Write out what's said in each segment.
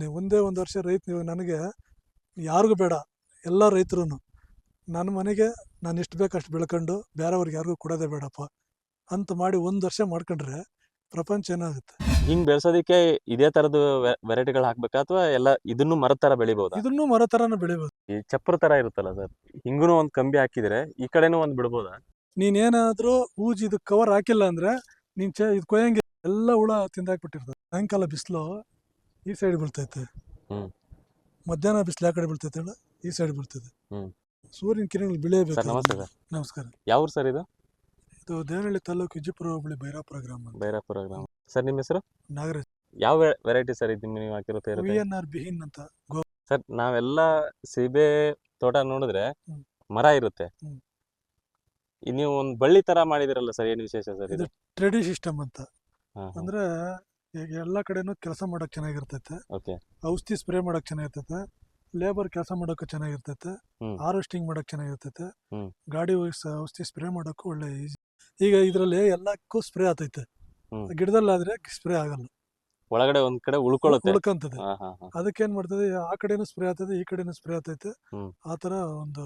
ನೀವು ಒಂದೇ ಒಂದು ವರ್ಷ ರೈತ ನೀವು ನನಗೆ ಯಾರಿಗೂ ಬೇಡ ಎಲ್ಲ ರೈತರು ನನ್ನ ಮನೆಗೆ ನಾನು ಎಷ್ಟು ಬೇಕು ಅಷ್ಟು ಬೆಳ್ಕೊಂಡು ಬೇರೆಯವ್ರಿಗೆ ಯಾರಿಗೂ ಕೊಡೋದೇ ಬೇಡಪ್ಪ ಅಂತ ಮಾಡಿ ಒಂದು ವರ್ಷ ಮಾಡ್ಕೊಂಡ್ರೆ ಪ್ರಪಂಚ ಏನಾಗುತ್ತೆ? ಹಿಂಗೆ ಬೆಳೆಸೋದಕ್ಕೆ ಇದೇ ತರದ ವೆರೈಟಿಗಳು ಹಾಕ್ಬೇಕಾ ಅಥವಾ ಎಲ್ಲ ಇದನ್ನು ಮರ ಥರ ಬೆಳಿಬೋದು? ಇದನ್ನು ಮರ ಥರನೇ ಬೆಳಿಬೋದು. ಈ ಚಪ್ಪರ ತರ ಇರುತ್ತಲ್ಲ ಸರ್? ಹಿಂಗೂ ಒಂದು ಕಂಬಿ ಹಾಕಿದ್ರೆ ಈ ಕಡೆನೂ ಒಂದು ಬಿಡ್ಬೋದಾ? ನೀನೇನಾದರೂ ಊಜಿ ಇದು ಕವರ್ ಹಾಕಿಲ್ಲ ಅಂದರೆ ನೀನು ಚ ಇದು ಕೊಯ್ಯಂಗೆ ಎಲ್ಲ ಹುಳ ತಿಂದಾಕ್ಬಿಟ್ಟಿರ್ತದೆ. ಸಾಯಂಕಾಲ ಬಿಸಿಲು ಈ ಸೈಡ್ ಬೀಳ್ತೈತೆ. ಹ್ಮ್. ಮಧ್ಯಾಹ್ನ ಬಿಸಿಲು ಆ ಕಡೆ ಬೀಳ್ತೈತೆ ಹೇಳು ಈ ಸೈಡ್ ಬೀಳ್ತದೆ ಹ್ಮ್. ಸೂರ್ಯನ ಕಿರಣಗಳು ಬೆಳೆಯಬೇಕು ಸರ್ ನಮಸ್ತೆ ಸರ್. ನಮಸ್ಕಾರ. ಯಾವ ಸರ್ ಇದು? ಇದು ದೇವನಹಳ್ಳಿ ತಾಲೂಕು ವಿಜಯಪುರ ಹೋಬಳಿ ಬೈರಾಪುರ ಗ್ರಾಮ ಅಂತ. ಬೈರಾಪುರ ಗ್ರಾಮ. ಸರ್ ನಿಮ್ಮ ಹೆಸರು? ನಾಗರಾಜ್. ಯಾವ ವೆರೈಟಿ ಸರ್ ಇದು ನೀವು ಹಾಕಿರೋ ಪೇರು ವಿ ಎನ್ ಆರ್ ಬಿಹಿನ್ ಅಂತ. ಗೋ ಸರ್ ನಾವೆಲ್ಲ ಸೀಬೆ ತೋಟ ನೋಡಿದ್ರೆ ಹ್ಮ್. ಮರ ಇರುತ್ತೆ. ಹ್ಮ್. ಈ ನೀವು ಒಂದು ಬಳ್ಳಿ ತರ ಮಾಡಿದಿರಲ್ಲ ಸರ್ ಏನು ವಿಶೇಷ ಸರ್ ಇದು? ಇದು ಟ್ರೆಡಿ ಸಿಸ್ಟಮ್ ಅಂತ. ಹಾ, ಹಾ. ಅಂದ್ರೆ ಈಗ ಎಲ್ಲ ಕಡೆನೂ ಕೆಲಸ ಮಾಡಕ್ ಚೆನ್ನಾಗಿರ್ತೈತೆ. ಓಕೆ. ಔಷಧಿ ಸ್ಪ್ರೇ ಮಾಡಕ್ ಚೆನ್ನಾಗಿರ್ತೈತೆ. ಲೇಬರ್ ಕೆಲಸ ಮಾಡೋಕೆ ಚೆನ್ನಾಗಿರ್ತೈತೆ. ಹಾರ್ವೆಸ್ಟಿಂಗ್ ಮಾಡಕ್ ಚೆನ್ನಾಗಿರ್ತೈತೆ. ಗಾಡಿ ಔಷಧಿ ಸ್ಪ್ರೇ ಮಾಡೋಕ್ಕೂ ಒಳ್ಳೆ ಈಸಿ. ಈಗ ಇದರಲ್ಲಿ ಎಲ್ಲಕ್ಕೂ ಸ್ಪ್ರೇ ಆತೈತೆ. ಗಿಡದಲ್ಲಾದ್ರೆ ಸ್ಪ್ರೇ ಆಗಲ್ಲ. ಒಳಗಡೆ ಒಂದ್ ಕಡೆ ಉಳ್ಕೊಳ್ಳುತ್ತೆ. ಉಳ್ಕಂತದೆ. ಅದಕ್ಕೆ ಏನ್ ಮಾಡ್ತದೆ ಆ ಕಡೆನೂ ಸ್ಪ್ರೇ ಆಗ್ತದೆ ಈ ಕಡೆನೂ ಸ್ಪ್ರೇ ಆಗ್ತೈತೆ ಆತರ ಆ ತರ ಒಂದು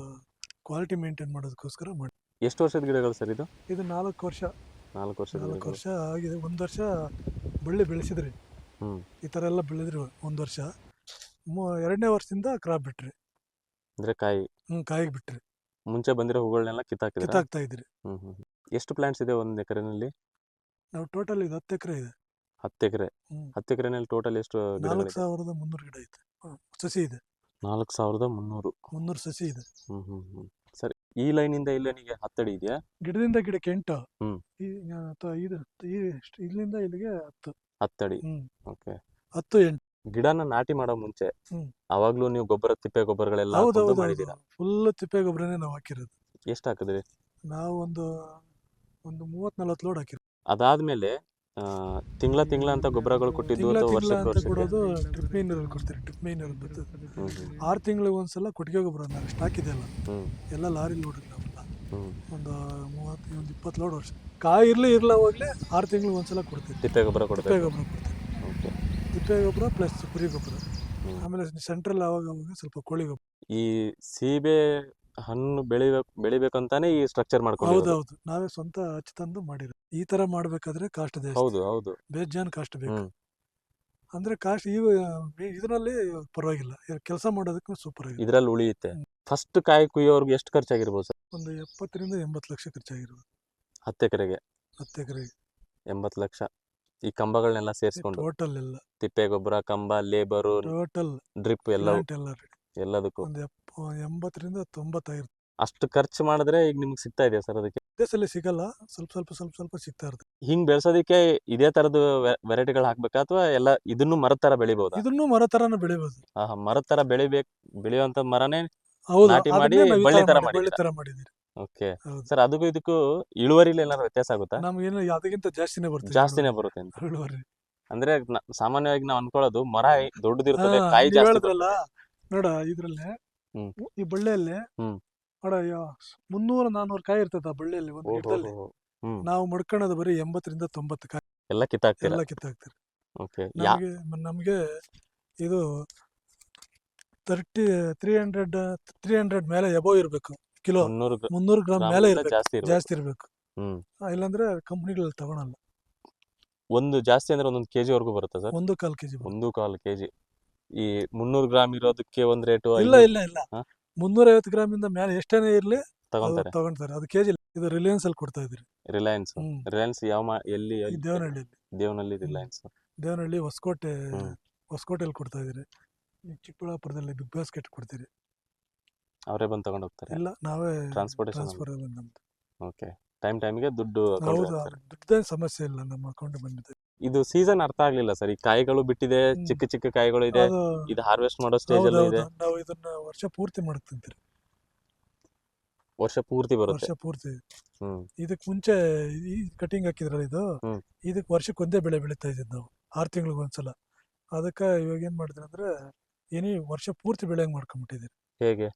ಕ್ವಾಲಿಟಿ ಮೇಂಟೈನ್ ಮಾಡೋದಕ್ಕೋಸ್ಕರ ಮಾಡಿ. ಎಷ್ಟು ವರ್ಷದ ಗಿಡಗಳು ಸರ್ ಇದು? ಇದು ನಾಲ್ಕು ವರ್ಷ. ನಾಲ್ಕು ವರ್ಷ ನಾಲ್ಕು ವರ್ಷ ಆಗಿದೆ. ಒಂದು ವರ್ಷ ಬಳ್ಳಿ ಬೆಳೆಸಿದ್ರಿ. ಹ್ಮ್. ಈ ಥರ ಎಲ್ಲ ಬೆಳೆದ್ರಿ ಒಂದು ವರ್ಷ. ಮೂ ಎರಡನೇ ವರ್ಷದಿಂದ ಕ್ರಾಪ್ ಬಿಟ್ರಿ. ಅಂದರೆ ಕಾಯಿ. ಹ್ಞೂ ಕಾಯಿಗೆ ಬಿಟ್ರಿ. ಮುಂಚೆ ಬಂದಿರೋ ಹೂಗಳನ್ನೆಲ್ಲ ಕಿತ್ತಾಕಿದ್ರೆ ಕಿತ್ತಾಕ್ತಾ ಇದ್ರಿ ಹ್ಮ್ ಹ್ಮ್. ಎಷ್ಟು ಪ್ಲಾಂಟ್ಸ್ ಇದೆ ಒಂದು ಎಕರೆನಲ್ಲಿ? ನಾವು ಟೋಟಲ್ ಇದು ಹತ್ತು ಎಕರೆ ಇದೆ. ಹತ್ತು ಎಕರೆ. ಹ್ಮ್. ಹತ್ತು ಎಕರೆನಲ್ಲಿ ಟೋಟಲ್ ಎಷ್ಟು ನಾಲ್ಕು ಗಿಡಗಳಿದೆ ಸಾವಿರದ ಮುನ್ನೂರು ಗಿಡ ಇದೆ ಹ್ಮ್. ಸಸಿ ಇದೆ. ನಾಲ್ಕು ಸಾವಿರದ ಮುನ್ನೂರು. ಮುನ್ನೂರು ಸಸಿ ಇದೆ. ಹ್ಞೂ ಹ್ಮ್ ಹ್ಮ್. ಸರಿ. ಈ ಲೈನ್ ಇಂದ ಈ ಲೈನಿಗೆ ಹತ್ತಡಿ ಇದೆಯಾ? ಗಿಡದಿಂದ ಗಿಡಕ್ಕೆ ಎಂಟು. ಹ್ಮ್. ಈ ಇದು ಈ ಇಷ್ಟು ಇಲ್ಲಿಂದ ಇಲ್ಲಿಗೆ ಹತ್ತು. ಹತ್ತಡಿ. ಹ್ಮ್. ಓಕೆ. ಹತ್ತು ಎಂಟು. ಗಿಡನ ನಾಟಿ ಮಾಡೋ ಮುಂಚೆ ಹ್ಮ್. ಅವಾಗ್ಲೂ ನೀವು ಗೊಬ್ಬರ ತಿಪ್ಪೆ ಗೊಬ್ಬರಗಳೆಲ್ಲ ಹೌದು ಹಾಕೊಂಡು ಹೌದು ಮಾಡಿದೀರಾ ಫುಲ್ ತಿಪ್ಪೆ ಗೊಬ್ಬರನೇ ನಾವು ಹಾಕಿರೋದು. ಎಷ್ಟು ಹಾಕಿದ್ರಿ? ನಾವು ಒಂದು ಒಂದು ಮೂವತ್ ನಲ್ವತ್ತು ಲೋಡ್ ಹಾಕಿರೋದು. ಅದಾದ್ಮೇಲೆ ತಿಂಗಳ ತಿಂಗಳ ಅಂತ ಗೊಬ್ಬರಗಳು ಕೊಟ್ಟಿದ್ದು ತಿಂಗಳ ಅಥವಾ ತಿಂಗಳ ವರ್ಷಕ್ಕೆ ಅಂತ ಕೊಡೋದು ಟ್ರಿಪ್ ಮೈನರ್ ಕೊಡ್ತೀರಿ ಡ್ರಿಪ್ ಮೈನರ್ ಬರ್ತದೆ. ಆರು ತಿಂಗಳಿಗೆ ಒಂದ್ಸಲ ಕೊಟ್ಟಿಗೆ ಗೊಬ್ಬರ ಸ್ಟಾಕ್ ಹ್ಮ್. ಎಲ್ಲ ಲಾರಿ ಲೋಡ್ ಒಂದು ಮೂವತ್ತು ಒಂದು ಇಪ್ಪತ್ತು ಲೋಡ್ ವರ್ಷ. ಕಾಯಿ ಇರಲಿ ಇರಲ್ಲ ಹೋಗ್ಲಿ ಆರು ತಿಂಗಳಿಗೆ ಒಂದ್ಸಲ ಕೊಡ್ತೀವಿ. ತಿಪ್ಪೆ ಗೊಬ್ಬರ ತಿಪ್ಪೆ ಕೊಡ್ಬೇಕು ಗೊಬ್ಬರ ಕೊಡ್ತೀವಿ. ತಿಪ್ಪೆ ಗೊಬ್ಬರ ಪ್ಲಸ್ ಕುರಿ ಗೊಬ್ಬರ. ಆಮೇಲೆ ಸೆಂಟ್ರಲ್ ಆವಾಗ ಅವಾಗ ಸ್ವಲ್ಪ ಕೋಳಿ ಗೊಬ್ಬರ. ಈ ಸೀಬೆ ಹಣ್ಣು ಬೆಳಿಬೇಕು ಬೆಳಿಬೇಕಂತಾನೆ ಈ ಸ್ಟ್ರಕ್ಚರ್ ಮಾಡ್ಕೊಂಡು ಹೌದೌದು. ನಾವೇ ಸ್ವಂತ ಹಚ್ಚಿ ತಂದು ಮಾಡಿರೋ ಈ ತರ ಮಾಡ್ಬೇಕಾದ್ರೆ ಕಾಸ್ಟ್ ಜಾಸ್ತಿ. ಹೌದು ಹೌದು. ಬೇಜಾನ್ ಕಾಸ್ಟ್ ಬೇಕು. ಹ್ಮ್. ಅಂದ್ರೆ ಕಾಸ್ಟ್ ಈ ಇದರಲ್ಲಿ ಪರವಾಗಿಲ್ಲ. ಕೆಲಸ ಮಾಡೋದಕ್ಕೂ ಸೂಪರ್ ಆಗಿದೆ. ಇದ್ರಲ್ಲಿ ಉಳಿಯುತ್ತೆ. ಫಸ್ಟ್ ಕಾಯಿ ಕುಯ್ಯೋರ್ಗೆ ಎಷ್ಟು ಖರ್ಚಾಗಿರ್ಬೋದು ಸರ್? ಒಂದು ಎಪ್ಪತ್ತರಿಂದ ಎಂಬತ್ತು ಲಕ್ಷ ಖರ್ಚಾಗಿರೋದು ಹತ್ತು ಎಕರೆಗೆ? ಹತ್ತು ಎಕರೆಗೆ. ಎಂಬತ್ತು ಲಕ್ಷ. ಈ ಕಂಬಗಳನ್ನೆಲ್ಲ ಸೇರಿಸ್ಕೊಂಡು? ಟೋಟಲ್ ಎಲ್ಲ. ತಿಪ್ಪೆ ಗೊಬ್ಬರ ಕಂಬ ಲೇಬರ್ ಟೋಟಲ್ ಡ್ರಿಪ್ ಎಲ್ಲ ಎಲ್ಲದಕ್ಕೂ? ಒಂದು ಎಪ್ಪ ಎಂಬತ್ತರಿಂದ ತೊಂಬತ್ತಾಗಿರುತ್ತೆ ಅಷ್ಟು ಖರ್ಚು ಮಾಡಿದ್ರೆ ಈಗ ನಿಮ್ಗೆ ಸಿಗ್ತಾ ಇದೆಯಾ ಸರ್ ಅದಕ್ಕೆ? ಸಲ ಸಿಗಲ್ಲ. ಸ್ವಲ್ಪ ಸ್ವಲ್ಪ ಸ್ವಲ್ಪ ಸ್ವಲ್ಪ ಸಿಗ್ತಾ ಇರುತ್ತೆ. ಹಿಂಗ್ ಬೆಳೆಸೋದಕ್ಕೆ ಇದೇ ತರದ ವೆರೈಟಿಗಳು ಹಾಕ್ಬೇಕಾ ಅಥವಾ ಎಲ್ಲ ಇದನ್ನು ಮರದ ತರ ಬೆಳಿಬೋದು? ಇದನ್ನು ಮರ ತರನ ಬೆಳಿಬೋದು. ಆಹಾ ಮರದ ತರ ಬೆಳಿಬೇಕು ಬೆಳೆಯುವಂತ ಮರನೇ ನಾಟಿ ಮಾಡಿ ಬಳ್ಳಿ ತರ ಮಾಡಿ-? ತರ ಓಕೆ. ಸರ್ ಅದಕ್ಕೂ ಇದಕ್ಕೂ ಇಳುವರಿಲಿ ಏನಾದ್ರು ವ್ಯತ್ಯಾಸ ಆಗುತ್ತಾ? ನಮ್ಗೇನು ಅದಕ್ಕಿಂತ ಜಾಸ್ತಿನೇ ಬರುತ್ತೆ ಜಾಸ್ತಿನೇ ಬರುತ್ತೆ ಅಂತ. ಇಳುವರಿ. ಅಂದ್ರೆ ಸಾಮಾನ್ಯವಾಗಿ ನಾವು ಅನ್ಕೊಳ್ಳೋದು ಮರ ದೊಡ್ಡದಿರ್ತದೆ ಕಾಯಿ ಜಾಸ್ತಿ ನೋಡ ಇದ್ರಲ್ಲಿ ಹ್ಮ್. ಈ ಬಳ್ಳಿಯಲ್ಲಿ ಹ್ಮ್. ನೋಡ ಮುನ್ನೂರ ನಾನೂರು ಕಾಯಿ ಇರ್ತದ ಬಳ್ಳಿಯಲ್ಲಿ ಒಂದು ಗಿಡದಲ್ಲಿ. ನಾವು ಮಡ್ಕೊಳ್ಳೋದು ಬರೀ ಎಂಬತ್ತರಿಂದ ತೊಂಬತ್ತು ಕಾಯಿ. ಎಲ್ಲ ಕಿತ್ತಾಕ್ತಾರೆ? ಎಲ್ಲ ಕಿತ್ತಾಕ್ತಾರೆ. ನಮಗೆ ನಮಗೆ ಇದು thirty three hundred three hundred ಮೇಲೆ ಎಬೋ ಇರಬೇಕು. ಕಿಲೋ. ಮುನ್ನೂರು ಗ್ರ- ಮುನ್ನೂರು ಗ್ರಾಮ್ ಮೇಲೆ ಇರಬೇಕು. ಜಾಸ್ತಿ ಇರ್ಬೇಕು. ಇಲ್ಲಾಂದ್ರೆ ಕಂಪ್ನಿಗಳಲ್ಲಿ ತಗೊಳಲ್ಲ. ಒಂದು ಜಾಸ್ತಿ ಅಂದ್ರೆ ಒಂದೊಂದು ಕೆಜಿ ವರ್ಗೂ ಬರುತ್ತೆ ಸರ್? ಒಂದು ಕಾಲ್ ಕೆಜಿ ಒಂದು ಕಾಲು ಕೆಜಿ. ಈ ಮುನ್ನೂರು ಗ್ರಾಮ್ ಇರೋದಕ್ಕೆ ಒಂದ್ ರೇಟು ಇಲ್ಲ ಇಲ್ಲ ಇಲ್ಲ. ಮುನ್ನೂರ ಐವತ್ತು ಗ್ರಾಮ್ ಇಂದ ಮೇಲೆ ಎಷ್ಟೇನೇ ಇರಲಿ ತಗೊಂತಾರೆ. ತಗೊಂತಾರೆ. ಅದು ಕೆಜಿ ಇದು ರಿಲಯನ್ಸ್ ಅಲ್ಲಿ ಕೊಡ್ತಾ ಇದ್ರಿ ರಿಲಯನ್ಸ್. ಹ್ಮ್. ರಿಲಯನ್ಸ್ ಯಾವ ಮಾ- ಎಲ್ಲಿ ಈ ದೇವನಹಳ್ಳಿಯಲ್ಲಿ ದೇವನಲ್ಲಿ ರಿಲಯನ್ಸ್. ದೇವನಹಳ್ಳಿ ಹೊಸಕೋಟೆ ಹೊಸಕೋಟೆ ಅಲ್ಲಿ ಕೊಡ್ತಾ ಇದ್ರಿ ಈ ಚಿಕ್ಕಬಳ್ಳಾಪುರದಲ್ಲಿ ಬಿಗ್ ಬಾಸ್ಕೆಟ್ ಕೊಡ್ತೀರಿ. ಅವರೇ ಬಂದು ತಗೊಂಡು ಹೋಗ್ತಾರೆ. ಇಲ್ಲ ನಾವೇ ಟ್ರಾನ್ಸ್ಪೋರ್ಟೇಷನ್ ಟ್ರಾನ್ಸ್ಫರ್ ಎಲ್ಲ ನಮ್ದು ಓಕೆ. ಟೈಮ್ ಟೈಮ್ಗೆ ದುಡ್ಡು account ಗೆ ಹೌದು ಹಾಕ್ತಾರೆ. ದುಡ್ಡೇನು ಸಮಸ್ಯೆ ಇಲ್ಲ. ನಮ್ಮ ಅಕೌಂಟ್ ಬಂದಿದೆ. ಇದು ಸೀಸನ್ ಅರ್ಥ ಆಗ್ಲಿಲ್ಲ ಸರ್. ಈ ಕಾಯಿಗಳು ಬಿಟ್ಟಿದೆ ಚಿಕ್ಕ ಚಿಕ್ಕ ಕಾಯಿಗಳು ಇದೆ ಅದು ಇದು ಹಾರ್ವೆಸ್ಟ್ ಮಾಡೋ ಸ್ಟೇಜ್ ಅಲ್ಲಿ. ಇದೆ. ನಾವು ಇದನ್ನ ವರ್ಷ ಪೂರ್ತಿ ಮಾಡಕ್ ತಿಂತೀರಿ ವರ್ಷ ಪೂರ್ತಿ ಬರುತ್ತೆ. ವರ್ಷ ಪೂರ್ತಿ. ಹ್ಮ್. ಇದಕ್ ಮುಂಚೆ ಈ ಕಟಿಂಗ್ ಹಾಕಿದ್ರಲ್ಲ ಇದು? ಹ್ಮ್. ಇದಕ್ ವರ್ಷಕ್ಕೆ ಒಂದೇ ಬೆಳೆ ಬೆಳೀತಾ ಇದ್ದಿದ್ದು ನಾವು ಆರು ತಿಂಗಳಿಗೆ ಒಂದ್ಸಲ. ಅದಕ್ಕೆ ಇವಾಗ ಏನ್ ಮಾಡಿದ್ರಿ ಅಂದ್ರೆ ಏನಿ ವರ್ಷ ಪೂರ್ತಿ ಬೆಳೆ ಮಾಡ್ಕೊಂಡ್ಬಿಟ್ಟಿದ್ದೀರಿ ಹೇಗೆ?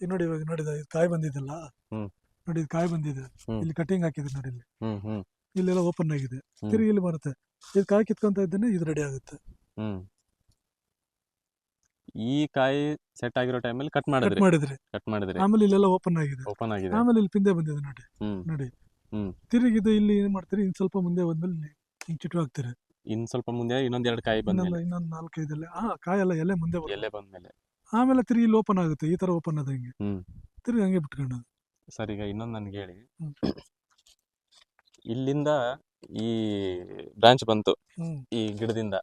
ಈಗ ನೋಡಿ ಇವಾಗ ನೋಡಿದ ಇದು ಕಾಯಿ ಬಂದಿದ್ದಲ್ಲ ಹ್ಮ್. ನೋಡಿ ಇದು ಕಾಯಿ ಬಂದಿದೆ. ಹ್ಮ್. ಇಲ್ಲಿ ಕಟಿಂಗ್ ಹಾಕಿದ್ರಿ ನೋಡಿ ಇಲ್ಲಿ. ಹ್ಮ್ ಹ್ಮ್. ಇಲ್ಲೆಲ್ಲ ಓಪನ್ ಆಗಿದೆ. ತಿರುಗಿ ಇಲ್ಲಿ ಬರುತ್ತೆ. ಇದು ಕಾಯಿ ಕಿತ್ಕೊಂತ ಇದ್ದೇನೆ ಇದು ರೆಡಿ ಆಗುತ್ತೆ. ಹ್ಮ್. ಈ ಕಾಯಿ ಸೆಟ್ ಆಗಿರೋ ಟೈಮಲ್ಲಿ ಕಟ್ ಕಟ್ ಮಾಡಿದ್ರಿ. ಮಾಡಿದ್ರಿ. ಕಟ್ ಮಾಡಿದ್ರಿ. ಆಮೇಲೆ ಇಲ್ಲೆಲ್ಲ ಓಪನ್ ಆಗಿದೆ. ಓಪನ್ ಆಗಿದೆ. ಆಮೇಲೆ ಇಲ್ಲಿ ಪಿಂದೆ ಬಂದಿದೆ ನೋಡಿ. ಹ್ಮ್. ನೋಡಿ. ತಿರುಗಿದ ತಿರುಗಿ ಇದು ಇಲ್ಲಿ ಏನ್ ಮಾಡ್ತೀರಿ? ಇನ್ ಸ್ವಲ್ಪ ಮುಂದೆ ಬಂದ್ಮೇಲೆ ಹಿಂಗ್ ಚಿಟ್ಟು ಹಾಕ್ತೀರಿ. ಇನ್ ಸ್ವಲ್ಪ ಮುಂದೆ ಇನ್ನೊಂದ್ ಎರಡು ಕಾಯಿ ಬಂದ್ಮೇಲೆ. ಇನ್ನೊಂದು ಇನ್ನೊಂದು ನಾಲ್ಕೈದೆಲ್ಲ ಆ ಕಾಯೆಲ್ಲ ಎಲೆ ಮುಂದೆ ಬರುತ್ತೆ. ಎಲೆ ಬಂದ್ಮೇಲೆ. ಆಮೇಲೆ ತಿರುಗಿ ಇಲ್ಲಿ ಓಪನ್ ಆಗುತ್ತೆ. ಈ ತರ ಓಪನ್ ಆದಂಗೆ. ಹ್ಮ್. ತಿರುಗಿ ಹಂಗೆ ಬಿಟ್ಕೊಂಡು ಸರಿ ಈಗ ಇನ್ನೊಂದು ನನ್ಗೆ ಹೇಳಿ. ಹ್ಮ್. ಇಲ್ಲಿಂದ ಈ ಬ್ರಾಂಚ್ ಬಂತು ಈ ಗಿಡದಿಂದ.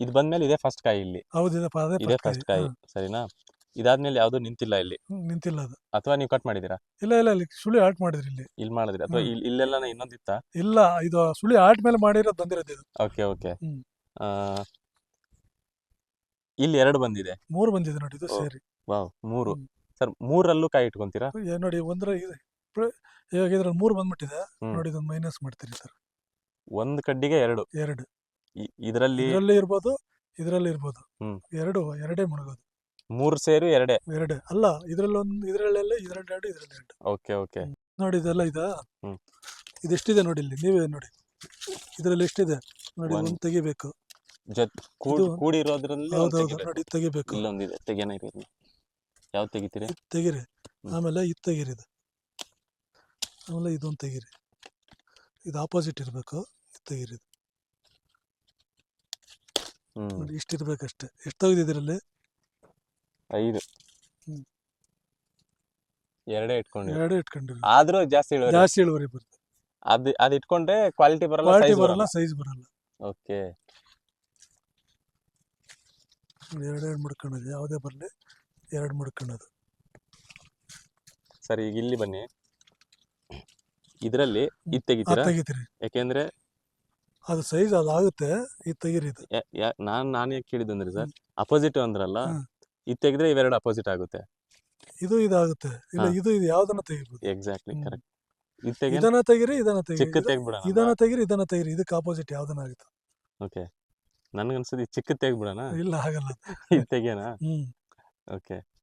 ಇದು ಬಂದ್ಮೇಲೆ ಇದೇ ಫಸ್ಟ್ ಕಾಯಿ ಇಲ್ಲಿ. ಹೌದಿದಪ್ಪ ಅದೇ ಇದೇ ಫಸ್ಟ್ ಕಾಯಿ. ಸರಿನಾ? ಇದಾದ್ಮೇಲೆ ಯಾವ್ದು ನಿಂತಿಲ್ಲ ಇಲ್ಲಿ. ನಿಂತಿಲ್ಲ ಅದು. ಅಥವಾ ನೀವು ಕಟ್ ಮಾಡಿದಿರಾ ಇಲ್ಲ ಇಲ್ಲ ಇಲ್ಲಿ ಸುಳಿ ಆರ್ಟ್ ಮಾಡಿದ್ರಿ ಇಲ್ಲಿ. ಇಲ್ಲಿ ಮಾಡಿದ್ರಿ. ಅಥವಾ ಇಲ್ಲೆಲ್ಲ ಇನ್ನೊಂದಿತ್ತ ಇಲ್ಲ ಇದು ಸುಳಿ ಆರ್ಟ್ ಮೇಲೆ ಮಾಡಿರೋದು ಬಂದಿರೋದು ಇದು. Okay okay. ಇಲ್ಲಿ ಎರಡು ಬಂದಿದೆ. ಮೂರು ಬಂದಿದೆ ನೋಡಿ ಇದು. ಸೇರಿ. ವಾವ್ ಮೂರು. ಸರ್ ಮೂರಲ್ಲೂ ಕಾಯಿ ಇಟ್ಕೊಂತೀರಾ? ನೋಡಿ ಒಂದ್ರ ಇದು ಇವಾಗ ಇದ್ರಲ್ಲಿ ಮೂರು ಬಂದ್ಬಿಟ್ಟಿದೆ. ಹ್ಮ್. ನೋಡಿ ಇದೊಂದು ಮೈನಸ್ ಮಾಡ್ತೀರಿ ಸರ್ ಒಂದ್ ಕಡ್ಡಿಗೆ ಎರಡು. ಎರಡು. ಇದರಲ್ಲಿ ಇದ್ರಲ್ಲಿ ಇದರಲ್ಲಿ ಇರ್ಬೋದು ಇದರಲ್ಲಿ ಇರ್ಬೋದು. ಹ್ಮ್. ಎರಡು ಎರಡೇ ಮುಳುಗೋದು. ಮೂರು ಸೇರಿ ಎರಡೇ. ಎರಡು. ಅಲ್ಲ ಇದ್ರಲ್ಲಿ ಒಂದು ಇದ್ರಲ್ಲೆಲ್ಲ ಇದ್ರಲ್ಲಿ ಎರಡು ಇದ್ರಲ್ಲಿ ಎರಡು. Okay okay. ನೋಡಿ ಇದೆಲ್ಲ ಇದ? ಹ್ಮ್. ಇದೆಷ್ಟಿದೆ ನೋಡಿ ಇಲ್ಲಿ ನೀವೇ ನೋಡಿ. ಇದರಲ್ಲಿ ಎಷ್ಟಿದೆ? ನೋಡಿ ಒಂದ್- ಒಂದು ತೆಗಿಬೇಕು. ಜೊತೆ ಕೂಡ್ ಇದು- ಒಂದ್ ಹೌದೌದು ತೆಗಿಬೇಕು. ನೋಡಿ ಇದ್ ತೆಗಿಬೇಕು. ಇಲ್ಲೊಂದಿದೆ ತೆಗೆನ ಇರೋದು ಯಾವ್ದು ತೆಗಿತೀರಿ? ತೆಗಿರಿ. ಹ್ಮ್. ಆಮೇಲೆ ಇದು ತೆಗೀರಿ ಇದು. ಆಮೇಲೆ ಇದೊಂದು ತೆಗೀರಿ. ಇದು ಆಪೋಸಿಟ್ ಇರಬೇಕು. ತೆಗೀರಿ ನೋಡಿ ಇಷ್ಟು ಇರಬೇಕಷ್ಟೇ. ಎಷ್ಟು ತೆಗೆದಿದ್ರಲ್ಲಿ ಐದು. ಎರಡೇ ಇಟ್ಕೊಂಡು ಎರಡೇ ಇಟ್ಕೊಂಡಿರಿ ಆದ್ರೂ ಜಾಸ್ತಿ ಇಳುವರಿ ಜಾಸ್ತಿ ಇಳುವರಿ ಬರುತ್ತೆ ಅದು ಅದು ಇಟ್ಕೊಂಡ್ರೆ ಕ್ವಾಲಿಟಿ ಬರಲ್ಲ ಕ್ವಾಲಿಟಿ ಬರಲ್ಲ ಸೈಜ್ ಬರಲ್ಲ. ಓಕೆ ಎರಡೆರಡು ಮುಡ್ಕೊಳ್ಳೋದು ಯಾವುದೇ ಬರಲಿ ಎರಡು ಮಡ್ಕೊಳ್ಳೋದು. ಸರಿ ಈಗ ಇಲ್ಲಿ ಬನ್ನಿ. ಇದ್ರಲ್ಲಿ ಇದು ತೆಗಿತೀರಾ? ತೆಗಿತೀರಿ. ಯಾಕೆಂದ್ರೆ ಅದು ಸೈಜ್ ಅದು ಆಗುತ್ತೆ ಇದು ತೆಗೀರಿ ಇದು. ಯಾ- ಯಾ- ನಾನ್ ನಾನು ಯಾಕೆ ಕೇಳಿದಂದ್ರೆ ಸರ್ ಅಪೋಸಿಟ್ ಅಂದ್ರಲ್ಲ ಇದು ಇದ್ ತೆಗೆದ್ರೆ ಇವೆರಡು ಅಪೋಸಿಟ್ ಆಗುತ್ತೆ. ಇದು ಇದಾಗುತ್ತೆ. ಇಲ್ಲ ಹಾ. ಇದು ಇದು ಯಾವ್ದನ್ನ ತೆಗಿಬೋದು. ಎಕ್ಸಾಕ್ಟ್ಲಿ ಹ್ಮ್. ಕರೆಕ್ಟ್ ಇದು ತೆಗಿ ಇದನ್ನ ತೆಗಿರಿ ಇದನ್ನ ತೆಗಿರಿ. ಚಿಕ್ಕ ಇದು- ತೆಗ್ಬಿಡೋಣ ಇದನ್ನ ತೆಗಿರಿ ಇದನ್ನ ತೆಗಿರಿ. ಇದಕ್ಕೆ ಆಪೋಸಿಟ್ ಯಾವ್ದನ್ನ ಆಗುತ್ತೆ. ಓಕೆ ನನ್ಗನ್ಸದ್ ಈ ಚಿಕ್ಕ ತೆಗ್ಬಿಡೋಣ ಇಲ್ಲ ಆಗಲ್ಲ. ಇದು ತೆಗಿಯೋಣ? ಹ್ಮ್. ಓಕೆ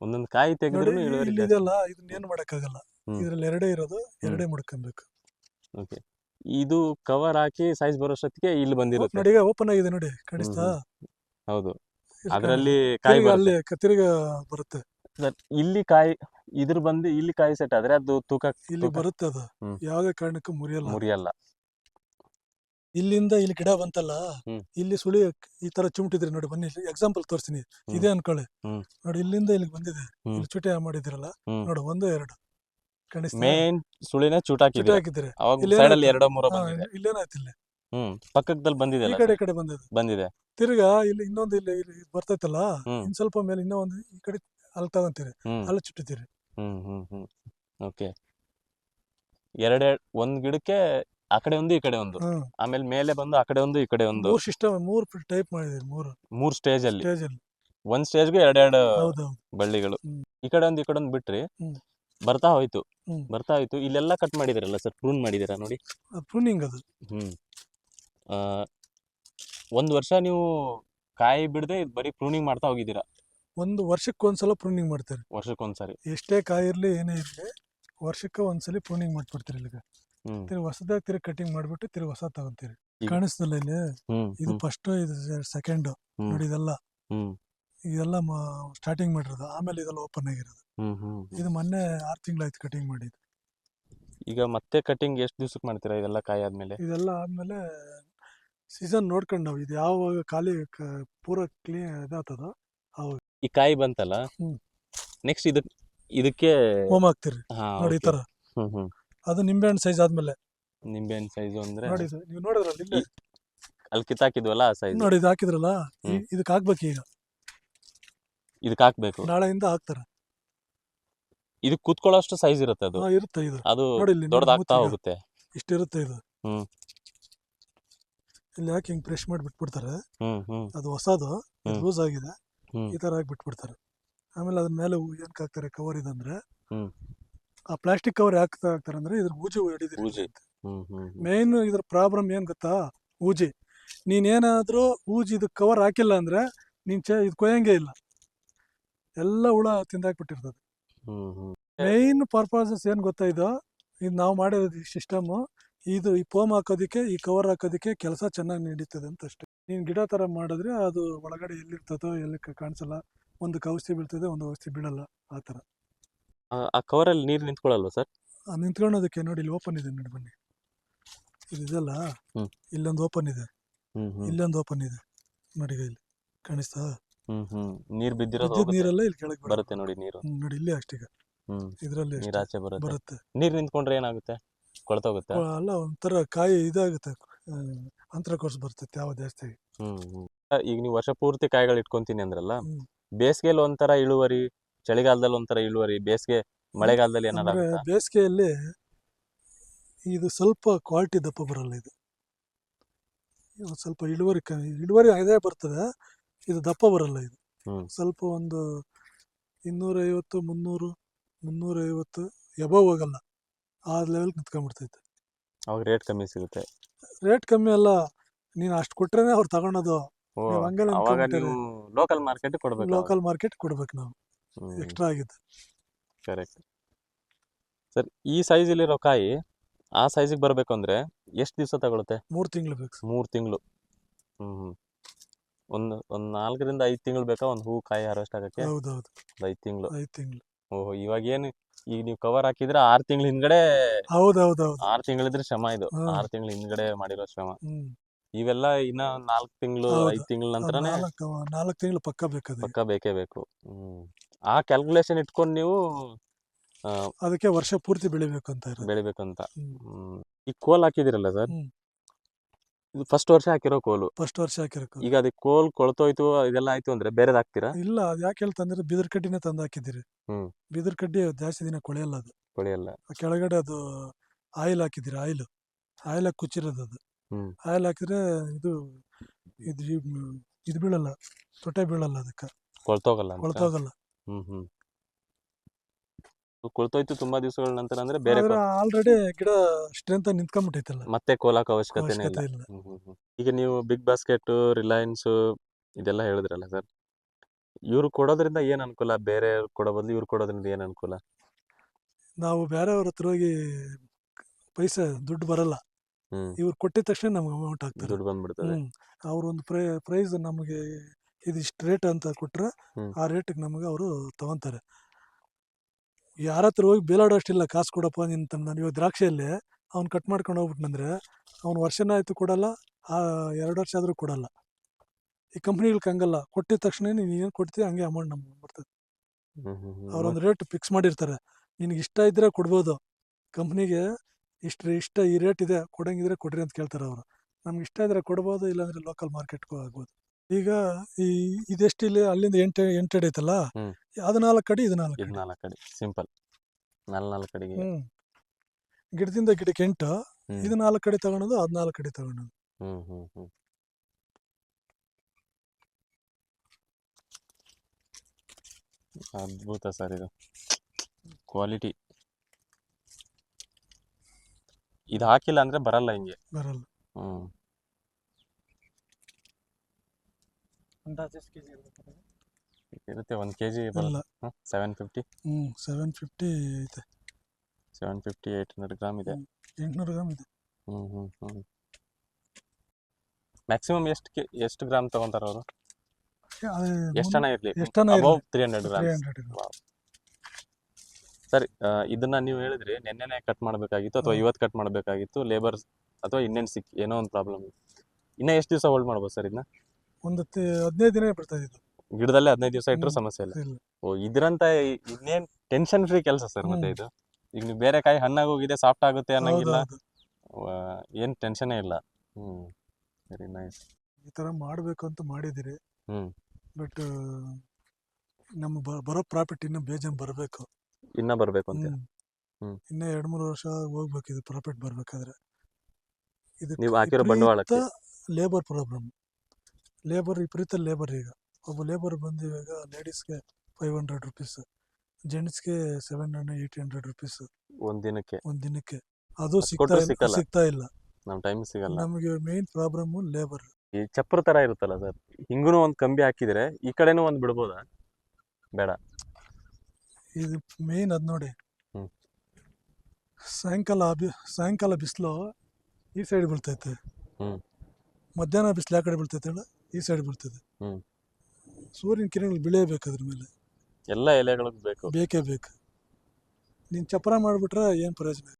ಒಂದೊಂದು ಕಾಯಿ ತೆಗೆದ್ರು ಇಳುವರಿ ಇದೆಲ್ಲ ಇದನ್ನ ಏನು ಮಾಡೋಕ್ಕಾಗಲ್ಲ. ಇದ್ರಲ್ಲಿ ಎರಡೇ ಇರೋದು ಎರಡೇ ಮುಡ್ಕೊಬೇಕು. ಓಕೆ. ಇದು ಕವರ್ ಹಾಕಿ ಸೈಜ್ ಬರೋಷ್ಟೊತ್ತಿಗೆ ಇಲ್ಲಿ ಬಂದಿರುತ್ತೆ. ನೋಡಿ ಓಪನ್ ಆಗಿದೆ ನೋಡಿ ಕಡಿಸ್ತಾ ಹೌದು. ಅದರಲ್ಲಿ ಕಾಯಿ. ಅಲ್ಲಿ ತಿರ್ಗ ಬರುತ್ತೆ. ಇಲ್ಲಿ ಕಾಯಿ ಇದ್ರ ಬಂದು ಇಲ್ಲಿ ಕಾಯಿ ಸೆಟ್ ಆದ್ರೆ ಅದು ತೂಕ ಇಲ್ಲಿ ಬರುತ್ತೆ ಅದು. ಯಾವುದೇ ಕಾರಣಕ್ಕೂ ಮುರಿಯಲ್ಲ. ಮುರಿಯಲ್ಲ. ಇಲ್ಲಿಂದ ಇಲ್ಲಿ ಗಿಡ ಬಂತಲ್ಲ ಹ್ಮ್. ಇಲ್ಲಿ ಸುಳಿ ಈ ತರ ಚುಮಟಿದ್ರಿ ನೋಡಿ ಬನ್ನಿ ಎಕ್ಸಾಂಪಲ್ ತೋರಿಸ್ತೀನಿ. ಇದೇ ಇದೆ ಅನ್ಕೊಳ್ಳಿ. ಹ್ಮ್. ನೋಡಿ ಇಲ್ಲಿಂದ ಇಲ್ಲಿ ಬಂದಿದೆ. ಹ್ಮ್. ಇಲ್ಲಿ ಚುಟೆ ಮಾಡಿದಿರಲ್ಲ ಹ್ಮ್. ನೋಡು ಒಂದು ಎರಡು. ಕಾಣಿಸ್ತಾ ಮೇನ್ ಸುಳಿನ ಚುಟೆ ಚೂಟಾಕಿದ್ರೆ ಹಾಕಿದ್ರೆ ಅವಾಗ ಸೈಡ್ ಅಲ್ಲಿ? ಎರಡೋ ಮೂರೋ ಬಂದಿದೆ. ಇಲ್ಲೇನಾಯ್ತು ಇಲ್ಲಿ? ಹ್ಮ್ ಪಕ್ಕದಲ್ಲಿ ಬಂದಿದೆ ಈ ಅಲ್ಲ ಕಡೆ ಈ ಕಡೆ ಬಂದಿದೆ. ಬಂದಿದೆ. ತಿರ್ಗಾ ಇಲ್ಲಿ ಇನ್ನೊಂದು ಇಲ್ಲಿ ಇಲ್ಲಿ ಬರ್ತೈತಲ್ಲ ಹ್ಮ್. ಇನ್ ಸ್ವಲ್ಪ ಮೇಲೆ ಇನ್ನೂ ಒಂದು ಈ ಕಡೆ ಅಲ್ಲಿ ತಗೊಂತೀರಿ ಹ್ಮ್. ಅಲ್ಲಿ ಚುಟ್ಟಿದ್ದೀರಿ ಹ್ಮ್ ಹ್ಮ್ ಹ್ಮ್. ಓಕೆ. ಎರಡೆರಡು ಒಂದ್ ಗಿಡಕ್ಕೆ ಆ ಕಡೆ ಒಂದು ಈ ಕಡೆ ಒಂದು. ಆಮೇಲೆ ಮೇಲೆ ಬಂದು ಆ ಕಡೆ ಒಂದು ಈ ಕಡೆ ಒಂದು. ಮೂರ್ ಸಿಸ್ಟಮ್ ಮೂರ್ ಟೈಪ್ ಮಾಡಿದಿರಿ ಮೂರು. ಮೂರು ಸ್ಟೇಜ್ ಅಲ್ಲಿ. ಸ್ಟೇಜ್ ಅಲ್ಲಿ. ಒಂದ್ ಸ್ಟೇಜ್ಗೆ ಎರಡೆರಡು ಹೌದೌದು. ಬಳ್ಳಿಗಳು. ಹ್ಮ್. ಈ ಕಡೆ ಒಂದು ಈ ಕಡೆ ಒಂದು ಬಿಟ್ರಿ ಹ್ಮ್. ಬರ್ತಾ ಹೋಯ್ತು. ಹ್ಮ್. ಬರ್ತಾ ಹೋಯ್ತು. ಇಲ್ಲೆಲ್ಲ ಕಟ್ ಮಾಡಿದಿರಲ್ಲ ಸರ್ ಪ್ರೂನ್ ಮಾಡಿದಿರಾ ನೋಡಿ? ಅದು ಪ್ರೂನಿಂಗ್ ಅದು. ಹ್ಮ್. ಆ, ಒಂದ್ ವರ್ಷ ನೀವು ಕಾಯಿ ಬಿಡದೆ ಬರೀ ಪ್ರೂನಿಂಗ್ ಮಾಡ್ತಾ ಹೋಗಿದ್ದೀರಾ? ಒಂದು ವರ್ಷಕ್ಕೆ ಒಂದ್ಸಲ ಪ್ರೂನಿಂಗ್ ಮಾಡ್ತಾರೆ. ವರ್ಷಕ್ಕೊಂದ್ಸರಿ ಎಷ್ಟೇ ಕಾಯಿ ಇರ್ಲಿ ಏನೇ ಇರ್ಲಿ ವರ್ಷಕ್ಕೆ ಒಂದ್ಸಲಿ ಪ್ರೂನಿಂಗ್ ಮಾಡ್ಬಿಡ್ತಾರೆ ಇಲ್ಲಿಗೆ. ತಿರ್ಗಿ ಹೊಸದಾಗ ತಿರ್ಗಿ ಕಟಿಂಗ್ ಮಾಡ್ಬಿಟ್ಟು ತಿರ್ಗಿ ಹೊಸ ತಗೊಂತೀರಿ. ಕಾಣಿಸ್ತಲ್ಲ ಇಲ್ಲಿ. ಇದು ಫಸ್ಟ್ ಇದು ಸೆಕೆಂಡ್ ನೋಡಿ ಇದೆಲ್ಲ. ಇದೆಲ್ಲ ಸ್ಟಾರ್ಟಿಂಗ್ ಮಾಡಿರೋದು. ಆಮೇಲೆ ಇದೆಲ್ಲ ಓಪನ್ ಆಗಿರೋದು. ಇದು ಮೊನ್ನೆ ಆರು ತಿಂಗಳಾಯ್ತು ಕಟಿಂಗ್ ಮಾಡಿದ್ದು. ಈಗ ಮತ್ತೆ ಕಟಿಂಗ್ ಎಷ್ಟು ದಿವ್ಸಕ್ಕೆ ಮಾಡ್ತೀರಾ ಇದೆಲ್ಲ ಕಾಯಿ ಆದ್ಮೇಲೆ? ಇದೆಲ್ಲ ಆದ್ಮೇಲೆ ಸೀಸನ್ ನೋಡ್ಕೊಂಡು ನಾವು. ಇದು ಯಾವಾಗ ಖಾಲಿ ಪೂರ ಕ್ಲೀನ್ ಇದಾಗ್ತದೋ ಈ ಕಾಯಿ ಬಂತಲ್ಲ? ಹ್ಮ್. ನೆಕ್ಸ್ಟ್ ಇದಕ್ ಇದಕ್ಕೆ ಹೋಮ್ ಹಾಕ್ತಿರಿ ಹಾ ನೋಡಿ ಈ. ತರ. ಹ್ಮ್ ಹ್ಮ್. ಅದು ನಿಂಬೆಹಣ್ಣು ಸೈಜ್ ಆದ್ಮೇಲೆ. ನಿಂಬೆಹಣ್ಣು ಸೈಜ್ ಅಂದ್ರೆ ನೋಡಿ ಇದು ನೀವು ನೋಡಿದ್ರಲ್ಲ ಇಲ್ಲೇ ಅಲ್ಲಿ ಕಿತ್ತಾಕಿದ್ವಲ್ಲ ಆ ಸೈಜ್ ನೋಡಿ ಇದು ಹಾಕಿದ್ರಲ್ಲ? ಈ- ಹ್ಮ್. ಇದಕ್ಕೆ ಹಾಕ್ಬೇಕು ಈಗ. ಇದಕ್ಕೆ ಹಾಕ್ಬೇಕು? ನಾಳೆಯಿಂದ ಹಾಕ್ತಾರೆ. ಇದು ಕೂತ್ಕೊಳ್ಳೋಷ್ಟು ಸೈಜ್ ಇರುತ್ತೆ ಅದು. ಹಾ, ಇರುತ್ತೆ ಇದು. ಅದು ನೋಡಿ ಇಲ್ಲಿ ದೊಡ್ಡದಾಗ್ತಾ ಮೂತಿಗೆ ಹೋಗುತ್ತೆ. ಇಷ್ಟಿರುತ್ತೆ ಇದು. ಹ್ಮ್. ಇಲ್ಲಿ ಯಾಕೆ ಹಿಂಗ್ ಪ್ರೆಶ್ ಮಾಡಿ ಬಿಟ್ಬಿಡ್ತಾರೆ. ಹ್ಮ್ ಹ್ಮ್. ಅದು ಹೊಸದು ಹ್ಮ್. ಲೂಸ್ ಆಗಿದೆ. ಹ್ಮ್. ಈ ತರ ಹಾಕಿ ಬಿಟ್ಬಿಡ್ತಾರೆ. ಆಮೇಲೆ ಅದ್ರ ಮೇಲೆ ಏನಕ್ಕೆ ಹಾಕ್ತಾರೆ ಕವರ್ ಇದಂದ್ರೆ ಹ್ಮ್. ಆ ಪ್ಲಾಸ್ಟಿಕ್ ಕವರ್ ಯಾಕೆ ಹಾಕ್ತಾರೆ ಅಂದ್ರೆ ಇದ್ರ ಊಜಿ ಹಿಡಿದಿರಿ ಊಜಿ. ಮೇನ್ ಇದ್ರ ಪ್ರಾಬ್ಲಮ್ ಏನ್ ಗೊತ್ತಾ? ಊಜಿ. ನೀನೇನಾದ್ರೂ ಊಜಿ ಇದು ಕವರ್ ಹಾಕಿಲ್ಲ ಅಂದ್ರೆ ನೀನ್ ಚ ಇದು ಕೊಯ್ಯಂಗೆ ಇಲ್ಲ. ಎಲ್ಲ ಹುಳ ತಿಂದಾಕ್ಬಿಟ್ಟಿರ್ತದೆ. ಮೇನ್ ಪರ್ಪಸಸ್ ಏನ್ ಗೊತ್ತಾ ಇದು? ಇದು ನಾವು ಮಾಡಿರೋದು ಸಿಸ್ಟಮ್ ಇದು ಈ ಪೋಮ್ ಹಾಕೋದಕ್ಕೆ ಈ ಕವರ್ ಹಾಕೋದಕ್ಕೆ ಕೆಲಸ ಚೆನ್ನಾಗಿ ನಡೀತದೆ ಅಂತ ಅಷ್ಟೇ. ನೀನು ಗಿಡ ಥರ ಮಾಡಿದ್ರೆ ಅದು ಒಳಗಡೆ ಎಲ್ಲಿರ್ತದೋ ಎಲ್ಲಿ ಕಾಣಿಸಲ್ಲ. ಒಂದು ಔಷಧಿ ಬೀಳ್ತದೆ ಒಂದು ಔಷಧಿ ಬೀಳಲ್ಲ. ಆ ಥರ ಆ- ಕವರ್ ಕವರಲ್ಲಿ ನೀರು ನಿಂತ್ಕೊಳ್ಳಲ್ವಾ ಸರ್ ನಿಂತ್ಕೊಳ್ಳೋದಕ್ಕೆ ನೋಡಿ ಇಲ್ಲಿ ಓಪನ್ ಇದೆ ನೋಡಿ ಬನ್ನಿ. ಇದು ಇದೆಲ್ಲ. ಇಲ್ಲೊಂದು ಓಪನ್ ಇದೆ. ಇಲ್ಲೊಂದು ಓಪನ್ ಇದೆ. ನೋಡಿ ಇಲ್ಲಿ ಕಾಣಿಸ್ತಾ? ನೀರು ಬಿದ್ದಿರೋದು. ನೀರೆಲ್ಲ ಇಲ್ಲಿ ಕೆಳಗೆ ಬರುತ್ತೆ ನೋಡಿ ನೀರು. ನೋಡಿ ಇಲ್ಲೇ ಅಷ್ಟೀಗ. ಇದರಲ್ಲಿ ನೀರ್ ಆಚೆ ಬರುತ್ತೆ. ಬರುತ್ತೆ. ನೀರು ನಿಂತ್ಕೊಂಡ್ರೆ ಏನಾಗುತ್ತೆ? ಕೊಳ್ತೋಗುತ್ತೆ? ಹೋಗುತ್ತೆ ಅಲ್ಲ ಒಂಥರ ಕಾಯಿ ಇದಾಗುತ್ತೆ. ಅಂತರ ಕೋರ್ಸ್ ಬರ್ತೈತೆ ಯಾವ ಜಾಸ್ತಿ. ಈಗ ನೀವು ವರ್ಷ ಪೂರ್ತಿ ಕಾಯಿಗಳು ಇಟ್ಕೊಂತೀನಿ ಅಂದ್ರಲ್ಲ. ಬೇಸಿಗೆಯಲ್ಲಿ ಒಂಥರ ಇಳುವರಿ ಚಳಿಗಾಲದಲ್ಲಿ ಒಂಥರ ಇಳುವರಿ ಬೇಸಿಗೆ ಮಳೆಗಾಲದಲ್ಲಿ ಏನಾರ ಅಂದ್ರೆ ಆಗುತ್ತಾ? ಬೇಸಿಗೆಯಲ್ಲಿ ಇದು ಸ್ವಲ್ಪ ಕ್ವಾಲಿಟಿ ದಪ್ಪ ಬರಲ್ಲ ಇದು. ಇದು ಸ್ವಲ್ಪ ಇಳುವರಿ ಇಳುವರಿ ಅದೇ ಬರ್ತದೆ ಇದು ದಪ್ಪ ಬರಲ್ಲ ಇದು. ಹ್ಮ್. ಸ್ವಲ್ಪ ಒಂದು ಇನ್ನೂರೈವತ್ತು ಮುನ್ನೂರು ಮುನ್ನೂರೈವತ್ತು ಎಬವ್ ಹೋಗಲ್ಲ ಆ ಲೆವೆಲ್ ನಿಂತ್ಕೊಂಡ್ಬಿಡ್ತೈತೆ. ಅವಾಗ ರೇಟ್ ಕಮ್ಮಿ ಸಿಗುತ್ತೆ. ರೇಟ್ ಕಮ್ಮಿ ಅಲ್ಲ ನೀನು ಅಷ್ಟು ಕೊಟ್ರೇನೆ ಅವ್ರು ತಗೊಳೋದು. ಓ, ನೀವು ಹಂಗೆಲ್ಲ ಅವಾಗ ಅನ್ಕೊಂಡ್ಬಿಟ್ಟಿರಿ. ನೀವು ಲೋಕಲ್ ಮಾರ್ಕೆಟ್ ಕೊಡ್ಬೇಕು ಲೋಕಲ್ ಮಾರ್ಕೆಟ್ ಕೊಡ್ಬೇಕು ನಾವು. ಎಕ್ಸ್ಟ್ರಾ ಆಗಿದೆ ಕರೆಕ್ಟ್ ಸರ್ ಈ ಸೈಜಲ್ಲಿರೋ ಕಾಯಿ ಆ ಸೈಜಿಗೆ ಬರಬೇಕು ಅಂದ್ರೆ ಎಷ್ಟು ದಿವಸ ತಗೊಳುತ್ತೆ? ಮೂರು ತಿಂಗಳು ಬೇಕು. ಮೂರು ತಿಂಗಳು. ಹ್ಮ್ ಒಂದು ಒಂದು ನಾಲ್ಕರಿಂದ ಐದು ತಿಂಗಳು ಬೇಕಾ ಒಂದು ಹೂ ಕಾಯಿ ಹಾರ್ವೆಸ್ಟ್ ಆಗಕ್ಕೆ? ಹೌದು ಒಂದು ಐದು ತಿಂಗಳು. ಐದು ತಿಂಗಳು. ಓಹೋ ಇವಾಗ ಏನು ಈಗ ನೀವು ಕವರ್ ಹಾಕಿದ್ರೆ ಆರು ತಿಂಗಳ ಹಿಂದ್ಗಡೆ ಹೌದು ಆರು ತಿಂಗಳಿದ್ರೆ ಶ್ರಮ ಇದು. ಹಾ. ಆರು ತಿಂಗಳ ಹಿಂದ್ಗಡೆ ಮಾಡಿರೋ ಶ್ರಮ. ಹ್ಮ್. ಇವೆಲ್ಲ ಇನ್ನ ನಾಲ್ಕು ತಿಂಗಳು ಹೌದು. ಐದು ತಿಂಗಳ ನಂತರನೇ ನಾಲ್ಕು ನಾಲ್ಕು ತಿಂಗಳು ಪಕ್ಕ ಬೇಕು ಪಕ್ಕ ಬೇಕೇ ಬೇಕು. ಹ್ಮ್. ಆ ಕ್ಯಾಲ್ಕುಲೇಷನ್ ಇಟ್ಕೊಂಡು ನೀವು ಅದಕ್ಕೆ ವರ್ಷ ಪೂರ್ತಿ ಬೆಳಿಬೇಕಂತ ಬೆಳಿಬೇಕಂತ. ಈ ಕೋಲ್ ಹಾಕಿದಿರಲ್ಲ ಸರ್? ಇದು ಫಸ್ಟ್ ವರ್ಷ ಹಾಕಿರೋ ಕೋಲು. ಫಸ್ಟ್ ವರ್ಷ ಹಾಕಿರೋ ಈಗ ಅದಕ್ಕೆ ಕೋಲ್ ಕೊಳ್ತೋಯ್ತು ಇದೆಲ್ಲ ಆಯ್ತು ಅಂದ್ರೆ ಬೇರೆದ್ ಹಾಕ್ತೀರಾ? ಇಲ್ಲ ಅದು ಯಾಕೆ ಹೇಳ್ತಂದ್ರೆ ಬಿದಿರು ಕಡ್ಡಿನೇ ತಂದು ಹಾಕಿದ್ದೀರಿ. ಹ್ಮ್. ಬಿದಿರು ಕಡ್ಡಿ ಜಾಸ್ತಿ ದಿನ ಕೊಳೆಯಲ್ಲ ಅದು. ಕೊಳೆಯಲ್ಲ. ಕೆಳಗಡೆ ಅದು ಆಯಿಲ್ ಹಾಕಿದಿರಿ ಆಯಿಲ್. ಆಯಿಲ್ ಹಾಕಿ ಕುಚ್ಚಿರೋದು ಅದು. ಆಯಿಲ್ ಹಾಕಿದ್ರೆ ಇದು ಇದು ಇದು ಬೀಳಲ್ಲ ತೊಟ್ಟೆ ಬೀಳಲ್ಲ ಅದಕ್ಕೆ. ಕೊಳ್ತೋಗಲ್ಲ ಕೊಳ್ತೋಗಲ್ಲ. ಹ್ಮ್ ಹ್ಮ್. ಇದು ತುಂಬಾ ದಿವಸಗಳ ನಂತರ ಅಂದ್ರೆ ಬೇರೆ ಆದ್ರೆ ಆಲ್ರೆಡಿ ಗಿಡ ಸ್ಟ್ರೆಂತ್ ನಿಂತ್ಕೊಂಡ್ಬಿಟ್ಟೈತಲ್ಲ ಮತ್ತೆ ಕೋಲಾಕ ಅವಶ್ಯಕತೆನೇ ಇಲ್ಲ. ಅವಶ್ಯಕತೆ ಇಲ್ಲ. ಹ್ಮ್ ಹ್ಮ್ ಹ್ಮ್. ಈಗ ನೀವು ಬಿಗ್ ಬಾಸ್ಕೆಟ್ ರಿಲಯನ್ಸ್ ಇದೆಲ್ಲ ಹೇಳಿದ್ರಲ್ಲ ಸರ್ ಇವ್ರು ಕೊಡೋದ್ರಿಂದ ಏನ್ ಅನುಕೂಲ? ಬೇರೆ ಕೊಡೋ ಬದಲು ಇವ್ರು ಕೊಡೋದ್ರಿಂದ ಏನ್ ಅನುಕೂಲ? ನಾವು ಬೇರೆಯವ್ರ ಹತ್ರ ಹೋಗಿ ಪೈಸೆ ದುಡ್ಡು ಬರಲ್ಲ. ಹ್ಮ್. ಇವ್ರು ಕೊಟ್ಟಿದ ತಕ್ಷಣ ನಮ್ಗೆ ಅಮೌಂಟ್ ಆಗ್ತದೆ. ದುಡ್ಡು ಬಂದ್ಬಿಡ್ತದೆ. ಅವ್ರೊಂದು ಪ್ರೈ ಪ್ರೈಸ್ ನಮಗೆ ಇದಿಷ್ಟು ರೇಟ್ ಅಂತ ಕೊಟ್ಟರೆ ಆ ರೇಟಿಗೆ ನಮಗೆ ಅವರು ತಗೊಂತಾರೆ. ಯಾರ ಹತ್ರ ಹೋಗಿ ಬೇಲಾಡೋಷ್ಟಿಲ್ಲ ಕಾಸು ಕೊಡಪ್ಪ ನಿನ್ನ ತಮ್ಮ ನಾನು ಇವಾಗ ದ್ರಾಕ್ಷಿಯಲ್ಲಿ ಅವ್ನು ಕಟ್ ಮಾಡ್ಕೊಂಡು ಹೋಗ್ಬಿಟ್ನಂದ್ರೆ ಅವ್ನು ವರ್ಷನೇ ಆಯಿತು ಕೊಡಲ್ಲ ಆ ಎರಡು ವರ್ಷ ಆದರೂ ಕೊಡಲ್ಲ. ಈ ಕಂಪ್ನಿಗಳಿಗೆ ಹಂಗಲ್ಲ ಕೊಟ್ಟಿದ ತಕ್ಷಣ ನೀನು ಏನು ಕೊಡ್ತೀವಿ ಹಂಗೆ ಅಮೌಂಟ್ ನಮ್ಗೆ ಬರ್ತದೆ. ಅವ್ರೊಂದು ರೇಟ್ ಫಿಕ್ಸ್ ಮಾಡಿರ್ತಾರೆ. ನಿನಗೆ ಇಷ್ಟ ಇದ್ರೆ ಕೊಡ್ಬೋದು. ಕಂಪ್ನಿಗೆ ಇಷ್ಟು ಇಷ್ಟ ಈ ರೇಟ್ ಇದೆ ಕೊಡಂಗಿದ್ರೆ ಕೊಡ್ರಿ ಅಂತ ಕೇಳ್ತಾರೆ ಅವರು. ನಮ್ಗೆ ಇಷ್ಟ ಇದ್ರೆ ಕೊಡ್ಬೋದು ಇಲ್ಲಾಂದ್ರೆ ಲೋಕಲ್ ಮಾರ್ಕೆಟ್ಗೂ ಆಗ್ಬೋದು. ಈಗ ಈ ಇದೆಷ್ಟು ಇಲ್ಲಿ ಅಲ್ಲಿಂದ ಎಂಟು ಎಂಟು ಅಡಿ ಐತಲ್ಲ? ಹ್ಮ್. ಅದು ನಾಲ್ಕು ಅಡಿ ಇದು ನಾಲ್ಕು ಇದು ಅಡಿ. ನಾಲ್ಕು ಅಡಿ ಸಿಂಪಲ್. ನಾಲ್ಕು ನಾಲ್ಕು ಅಡಿಗೆ. ಹ್ಮ್. ಗಿಡದಿಂದ ಗಿಡಕ್ಕೆ ಎಂಟು ಹ್ಮ್. ಇದು ನಾಲ್ಕು ಕಡೆ ತಗೊಳೋದು ಅದು ನಾಲ್ಕು ಅಡಿ ತಗೊಳೋದು ಹ್ಮ್ ಹ್ಮ್ ಹ್ಮ್. ಅದ್ಭುತ ಸರ್ ಇದು. ಕ್ವಾಲಿಟಿ. ಇದು ಹಾಕಿಲ್ಲ ಅಂದ್ರೆ ಬರಲ್ಲ ಹಿಂಗೆ. ಬರಲ್ಲ. ಹ್ಮ್. ಇರುತ್ತೆ ಒಂದು ಕೆ ಜಿ ಬರಲ್ಲ ಸೆವೆನ್ ಫಿಫ್ಟಿ ಹ್ಞೂ ಸೆವೆನ್ ಫಿಫ್ಟಿ ಐತೆ. Seven fifty eight hundred gram ಇದೆ. ಎಂಟುನೂರು ಗ್ರಾಮ್ ಇದೆ. ಹ್ಮ್ ಹ್ಮ್ ಮ್ಯಾಕ್ಸಿಮಮ್ ಎಷ್ಟು ಕೆ ಎಷ್ಟು ಗ್ರಾಮ್ ತೊಗೊಂತಾರೆ ಅವರು? ಎಷ್ಟು ಹಣ ಇರ್ಲಿ? ಹಣ ಅಬೌವ್ ತ್ರೀ ಹಂಡ್ರೆಡ್ ಗ್ರಾಮ್ ಸರಿ ಇದನ್ನ ನೀವು ಹೇಳಿದ್ರೆ ನೆನ್ನೆನೆ ಕಟ್ ಮಾಡಬೇಕಾಗಿತ್ತು ಅಥವಾ. ಇವತ್ತು ಕಟ್ ಮಾಡಬೇಕಾಗಿತ್ತು ಲೇಬರ್ ಅಥವಾ ಇನ್ನೇನು ಸಿಕ್ ಏನೋ ಒಂದು ಪ್ರಾಬ್ಲಮ್ ಇನ್ನ ಎಷ್ಟು ದಿವಸ ಹೋಲ್ಡ್ ಮಾಡ್ಬೋದು ಸರ್ ಇದನ್ನ ಒಂದು ಹದಿನೈದು ದಿನ ಬಿಡ್ತಾ ಇದ್ದು ಗಿಡದಲ್ಲೇ ಹದಿನೈದು ದಿವಸ ಇಟ್ಟರು ಸಮಸ್ಯೆ ಇಲ್ಲ. ಇಲ್ಲ. ಓ ಇದ್ರಂತ ಇ- ಇನ್ನೇನ್ ಟೆನ್ಷನ್ ಫ್ರೀ ಕೆಲಸ ಸರ್ ಮತ್ತೆ ಹ್ಮ್. ಇದು? ಈಗ ನೀವು ಬೇರೆ ಕಾಯಿ ಹಣ್ಣಾಗಿ ಹೋಗಿದೆ ಸಾಫ್ಟ್ ಆಗುತ್ತೆ ಅನ್ನೋಂಗಿಲ್ಲ. ಅನ್ನಂಗಿಲ್ಲ ಹೌದು ವಾ, ಏನ್ ಟೆನ್ಷನೇ ಇಲ್ಲ. ಹ್ಮ್. ವೆರಿ ನೈಸ್ ಈ ಥರ ಮಾಡಬೇಕು ಅಂತ ಮಾಡಿದಿರಿ ಹ್ಮ್. ಬಟ್ ನಮ್ಮ ಬ- ಬರೋ ಪ್ರಾಫಿಟ್ ಇನ್ನೂ ಬೇಜಾನ್ ಬರಬೇಕು. ಇನ್ನ ಬರ್ಬೇಕು ಅಂತ. ಹ್ಮ್. ಇನ್ನೂ ಎರಡು ಮೂರು ವರ್ಷ ಹೋಗ್ಬೇಕು ಇದು ಪ್ರಾಫಿಟ್ ಬರಬೇಕಾದ್ರೆ. ಇದು ನೀವು ಹಾಕಿರೋ ಬಂಡವಾಳಕ್ಕೆ. ಲೇಬರ್ ಪ್ರಾಬ್ಲಮ್ ಲೇಬರ್ ವಿಪರೀತ ಲೇಬರ್ ಈಗ. ಒಬ್ಬ ಲೇಬರ್ ಬಂದು ಇವಾಗ ಲೇಡೀಸ್ಗೆ five hundred rupees ಜೆಂಟ್ಸ್ಗೆ seven hundred eight hundred rupees ಒಂದ್ ದಿನಕ್ಕೆ. ಒಂದ್ ದಿನಕ್ಕೆ. ಅದು ಸಿಗ್ತಾ ಕೊಟ್ರೂ ಇಲ್ಲ ಸಿಕ್ಕಲ್ಲ. ಸಿಗ್ತಾ ಇಲ್ಲ. ನಮ್ ಟೈಮ್ ಸಿಗಲ್ಲ. ನಮಗೆ ಮೇನ್ ಪ್ರಾಬ್ಲಮ್ ಲೇಬರ್ ಈ ಚಪ್ರ ತರ ಇರುತ್ತಲ್ಲ ಸರ್? ಹಿಂಗೂ ಒಂದ್ ಕಂಬಿ ಹಾಕಿದ್ರೆ ಈ ಕಡೆನೂ ಒಂದ್ ಬಿಡ್ಬೋದಾ? ಬೇಡ. ಇದು ಮೇನ್ ಅದು ನೋಡಿ. ಹ್ಮ್. ಸಾಯಂಕಾಲ ಬಿ ಸಾಯಂಕಾಲ ಬಿಸಿಲು ಈ ಸೈಡ್ ಬೀಳ್ತೈತೆ. ಹ್ಮ್. ಮಧ್ಯಾಹ್ನ ಬಿಸಿಲು ಆ ಕಡೆ ಬೀಳ್ತೈತೆ ಹೇಳ. ಈ ಸೈಡ್ ಬರ್ತದೆ. ಹ್ಮ್. ಸೂರ್ಯನ ಕಿರಣಗಳು ಬೆಳೆಯಬೇಕು ಅದ್ರ ಮೇಲೆ. ಎಲ್ಲ ಎಲೆಗಳಿಗೂ ಬೇಕು. ಬೇಕೇ ಬೇಕು. ನೀನು ಚಪ್ಪರ ಮಾಡಿಬಿಟ್ರೆ ಏನು ಪ್ರಯೋಜನ